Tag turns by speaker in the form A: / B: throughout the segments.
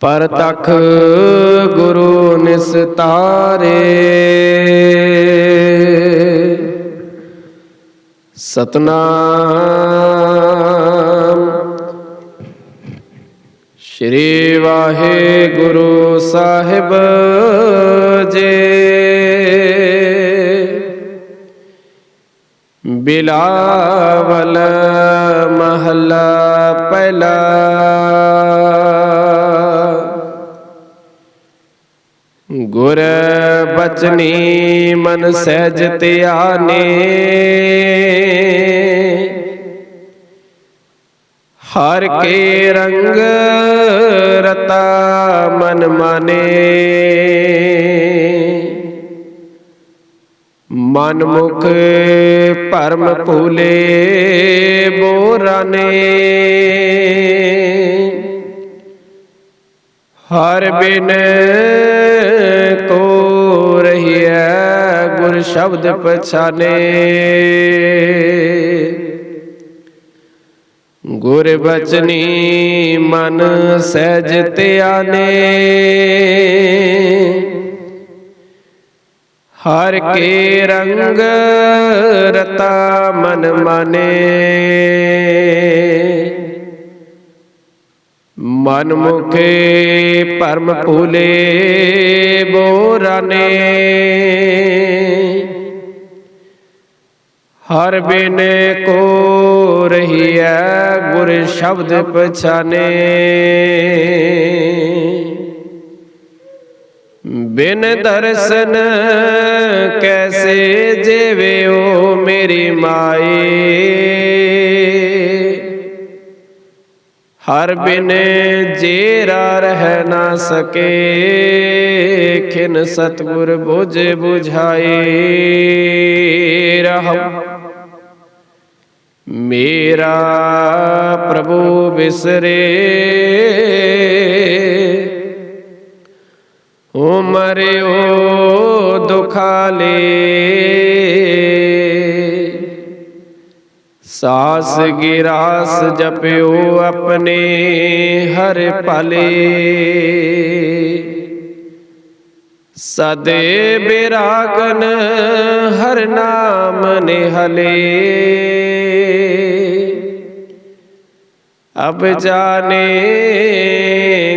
A: ਪਰ ਤਖ ਗੁਰੂ ਨਿਸਤਾਰੇ। ਸਤਨਾਮ। ਸ਼੍ਰੀ ਵਾਹਿਗੁਰੂ ਸਾਹਿਬ ਜੇ। ਬਿਲਾਵਲ ਮਹੱਲਾ ਪਹਿਲਾ। ਗੁਰ ਬਚਨੀ ਮਨ ਸਹਿਜ ਧਿਆਨੇ। ਹਰ ਕੇ ਰੰਗ ਰਤਾ ਮਨ ਮਾਨੇ। ਮਨ ਮੁਖ ਭਰਮ ਭੂਲੇ ਬੋਰਾਨੇ ਹਰ ਬਿਨ ਰਹੀਐ ਗੁਰ ਸ਼ਬਦ ਪਛਾਨੇ। ਗੁਰ ਬਚਨੀ ਮਨ ਸਹਿਜ ਧਿਆਨੇ ਹਰ ਕੇ ਰੰਗ ਰਤਾ ਮਨ ਮਾਨੇ। ਮਨ ਮੁਖੇ ਪਰਮ ਭੂਲੇ ਬੋਰਾਨੇ। ਹਰ ਬਿਨ ਕੋ ਰਹੀਐ ਗੁਰ ਸ਼ਬਦ ਪਛਾਨੇ। ਬਿਨ ਦਰਸ਼ਨ ਕੈਸੇ ਜੀਵਿਓ ਮੇਰੀ ਮਾਈ ਹਰ ਬਿਨ ਜੇਰਾ ਰਹਿ ਨਾ ਸਕੇ, ਖਿਨ ਸਤਗੁਰ ਬੁਝ 부ਝਾਏ ਰਹਮ ਮੇਰਾ ਪ੍ਰਭੂ ਬਿਸਰੇ ਓ ਮਰਿਓ ਦੁਖਾਲੇ। ਸਾਸ ਗਿਰਾਸ ਜਪਿਓ ਆਪਣੇ ਹਰ ਭਲੇ। ਸਦੇ ਬਿਰਾਗਨ ਹਰ ਨਾਮ ਨਿਹਲੇ। ਅਬ ਜਾਣੇ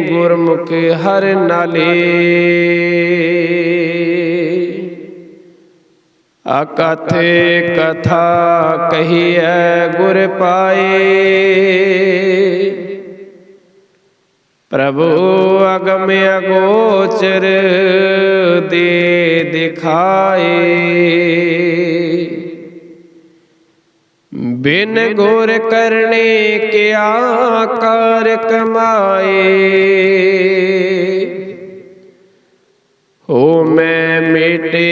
A: ਗੁਰਮੁਖ ਹਰ ਨਾਲੇ। ਅਕਥੇ ਕਥਾ ਕਹੀਐ ਗੁਰ ਪਾਏ। ਪ੍ਰਭੂ ਅਗਮ ਅਗੋਚਰ ਦੇ ਦਿਖਾਏ। ਬਿਨ ਗੁਰ ਕਰਨੇ ਕਿਆ ਕਰ ਕਮਾਏ। ਹੋ ਮੈਂ ਮੇਟੇ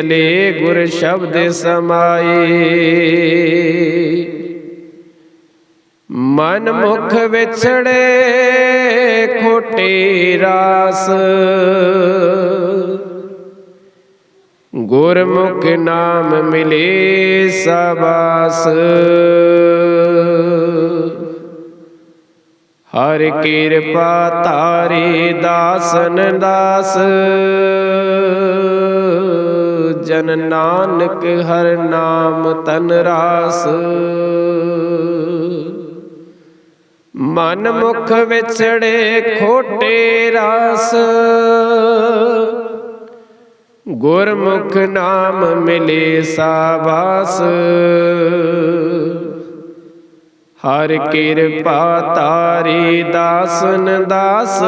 A: ਚਲੇ ਗੁਰ ਸ਼ਬਦ ਸਮਾਏ ਮਨ ਮੁਖ ਵਿਛੜੇ ਖੋਟੇ ਰਾਸ। ਗੁਰਮੁਖ ਨਾਮ ਮਿਲੇ ਸਬਾਸ ਹਰ ਕਿਰਪਾ ਤਾਰੇ ਦਾਸਨ ਦਾਸ। ਜਨ ਨਾਨਕ ਹਰ ਨਾਮ ਤਨ ਰਾਸ। ਮਨ ਮੁਖ ਵਿਛੜੇ ਖੋਟੇ ਰਾਸ। ਗੁਰਮੁਖ ਨਾਮ ਮਿਲੇ ਸਾਬਾਸ ਹਰ ਕਿਰਪਾ ਤਾਰੀ ਦਾਸਨ ਦਾਸ।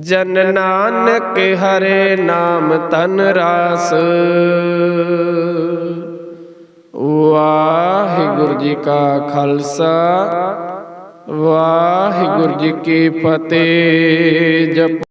A: ਜਨ ਨਾਨਕ ਹਰੇ ਨਾਮ ਤਨ ਰਾਸ। ਵਾਹਿਗੁਰੂ ਜੀ ਕਾ ਖਾਲਸਾ, ਵਾਹਿਗੁਰੂ ਜੀ ਕੀ ਫਤਿਹ। ਜਪ